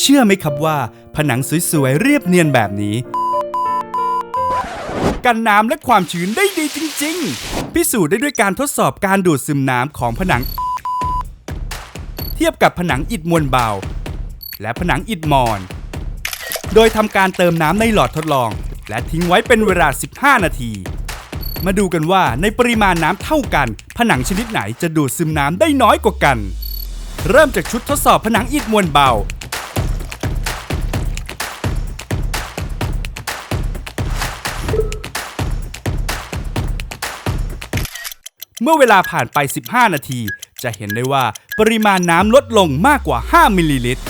เชื่อไหมครับว่า ผนังสวยๆ เรียบเนียนแบบนี้ กันน้ำและความชื้นได้ดีจริง ๆ พิสูจน์ได้ด้วยการทดสอบการดูดซึมน้ำของผนัง เทียบกับผนังอิฐมวลเบา และผนังอิฐมอน โดยทำการเติมน้ำในหลอดทดลอง และทิ้งไว้เป็นเวลา 15 นาที มาดูกันว่าในปริมาณน้ำเท่ากัน ผนังชนิดไหนจะดูดซึมน้ำได้น้อยกว่ากัน เริ่มจากชุดทดสอบผนังอิฐมวลเบา เมื่อเวลาผ่านไป 15 นาที จะเห็นได้ว่าปริมาณน้ำลดลงมากกว่า 5 มิลลิลิตร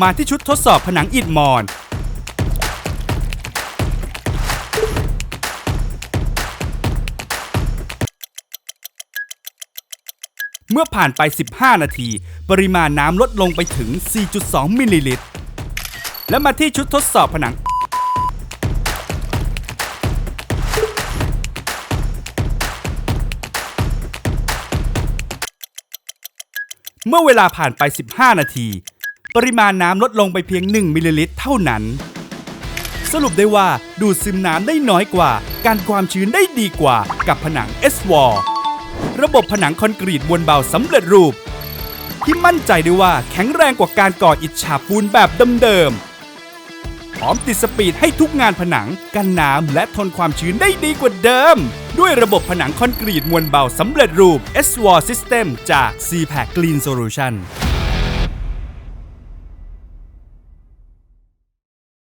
มาที่ชุดทดสอบผนังอิฐมอน เมื่อผ่านไป 15 นาที ปริมาณน้ำลดลงไปถึง 4.2 มิลลิลิตร และมาที่ชุดทดสอบผนัง เมื่อเวลาผ่านไป 15 นาที ปริมาณน้ำลดลงไปเพียง 1 มิลลิลิตรเท่านั้น สรุปได้ว่าดูดซึมน้ำได้น้อยกว่า การความชื้นได้ดีกว่ากับผนัง s w a l ระบบผนังคอนกรีตมวลเบาสำเร็จรูป ที่มั่นใจได้ว่าแข็งแรงกว่าการก่ออิฐฉาบปูนแบบเดิมๆพร้อมติดสปีดให้ทุกงานผนังกันน้ำและทนความชื้นได้ดีกว่าเดิม ด้วยระบบผนังคอนกรีตมวลเบาสำเร็จรูป s w a l System จาก c p a c Clean Solution